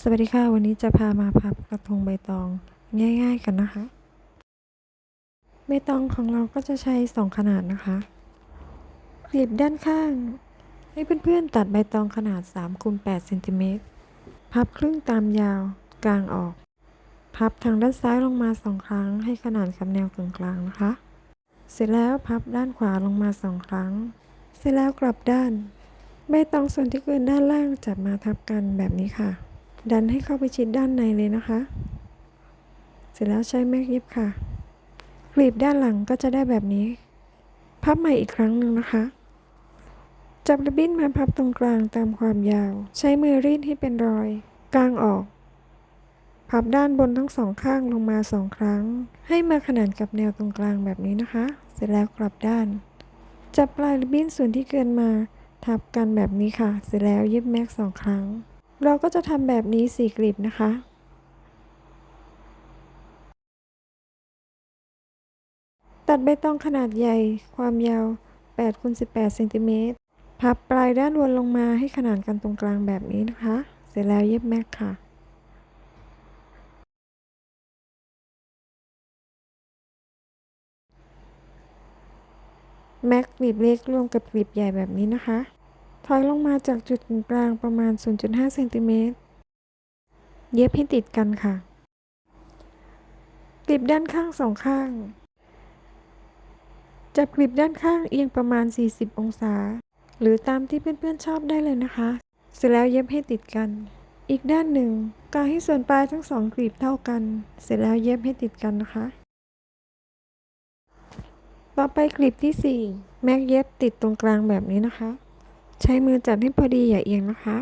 สวัสดีค่ะ วันนี้จะพามาพับกระทงใบตองง่าย ๆ กันนะคะ ใบตองของเราก็จะใช้สองขนาดนะคะกรีบด้านข้าง ให้เพื่อนๆตัดใบตองขนาด3คูณ8เซนติเมตรพับครึ่งตามยาวกลางออก พับทางด้านซ้ายลงมาสองครั้ง ให้ขนานกับแนวกึ่งกลางนะคะ เสร็จแล้วพับด้านขวาลงมาสองครั้ง เสร็จแล้วกลับด้าน ใบตองส่วนที่เกินด้านล่างจับมาทับกันแบบนี้ค่ะ ดันให้เข้าไปชิดด้านในเลยนะคะ เสร็จแล้วใช้แม็กเย็บค่ะกรีบด้านหลังก็จะได้แบบนี้ พับใหม่อีกครั้งหนึ่งนะคะ จับริบบิ้นมาพับตรงกลางตามความยาว ใช้มือรีดให้เป็นรอย กลางออก พับด้านบนทั้งสองข้างลงมาสองครั้ง ให้มาขนานกับแนวตรงกลางแบบนี้นะคะ เสร็จแล้วกลับด้าน จับปลายริบบิ้นส่วนที่เกินมา ทับกันแบบนี้ค่ะ เสร็จแล้วเย็บแม็กสองครั้ง เราก็จะทำแบบนี้สี่กลีบนะคะ ตัดใบตองขนาดใหญ่ ความยาว8คูณ18เซนติเมตรพับปลายด้านวนลงมาให้ขนานกันตรงกลางแบบนี้นะคะ เสร็จแล้วเย็บแม็กค่ะ แม็กกลีบเล็กรวมกับกลีบใหญ่แบบนี้นะคะ ถอยลงมาจากจุดกลางประมาณ 0.5เซนติเมตร เย็บให้ติดกันค่ะ กลีบด้านข้างสองข้าง จับกลีบด้านข้างเอียงประมาณ 40 องศา หรือตามที่เพื่อนๆชอบได้เลยนะคะ เสร็จแล้วเย็บให้ติดกัน อีกด้านหนึ่งกางให้ส่วนปลายทั้งสองกลีบเท่ากัน เสร็จแล้วเย็บให้ติดกันนะคะ ต่อไปกลีบที่ 4 แม็กเย็บติดตรงกลางแบบนี้นะคะ ใช้มือจับให้พอดีอย่าเอียงนะคะ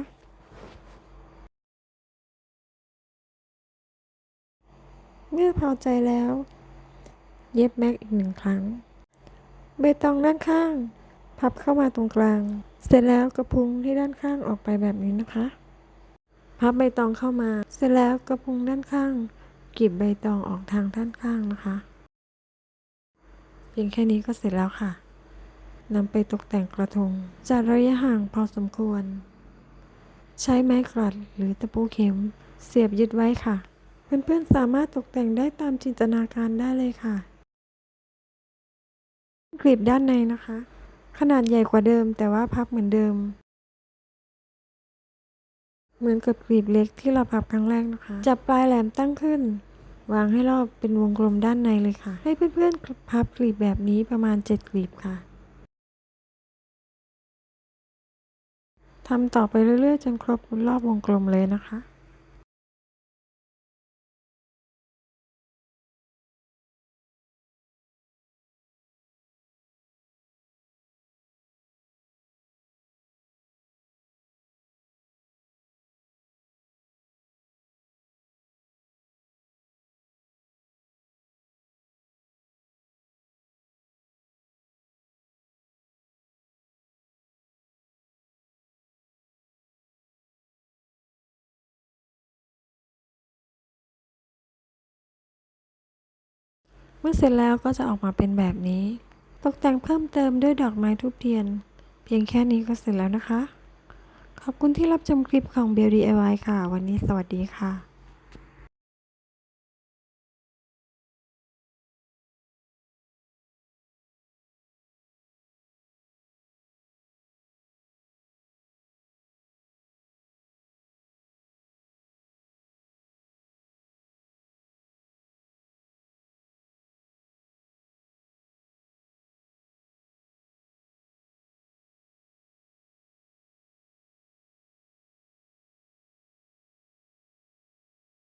เมื่อพอใจแล้ว เย็บแม็กอีกหนึ่งครั้ง ใบตองด้านข้าง พับเข้ามาตรงกลาง เสร็จแล้วกระพุ้งที่ด้านข้างออกไปแบบนี้นะคะ พับใบตองเข้ามา เสร็จแล้วกระพุ้งด้านข้างกีบใบตองออกทางด้านข้างนะคะ เพียงแค่นี้ก็เสร็จแล้วค่ะ นำไปตกแต่งกระทง จัดระยะห่างพอสมควร ใช้ไม้กลัดหรือตะปูเข็ม เสียบยึดไว้ค่ะ เพื่อนๆสามารถตกแต่งได้ตามจินตนาการได้เลยค่ะกลีบด้านในนะคะ ขนาดใหญ่กว่าเดิมแต่ว่าพับเหมือนเดิม เหมือนกับกลีบเล็กที่เราพับครั้งแรกนะคะ จับปลายแหลมตั้งขึ้น วางให้รอบเป็นวงกลมด้านในเลยค่ะ ให้เพื่อนๆพับกลีบแบบนี้ประมาณ 7 กลีบค่ะ ทำต่อไปเรื่อยๆ จนครบรอบวงกลมเลยนะคะ มื่อเสร็จแล้วก็จะออกมาเป็นแบบนี้ ตกแต่งเพิ่มเติมด้วยดอกไม้ทุบเทียน เพียงแค่นี้ก็เสร็จแล้วนะคะ ขอบคุณที่รับชมคลิปของ b e l DIY ค่ะ วันนี้สวัสดีค่ะ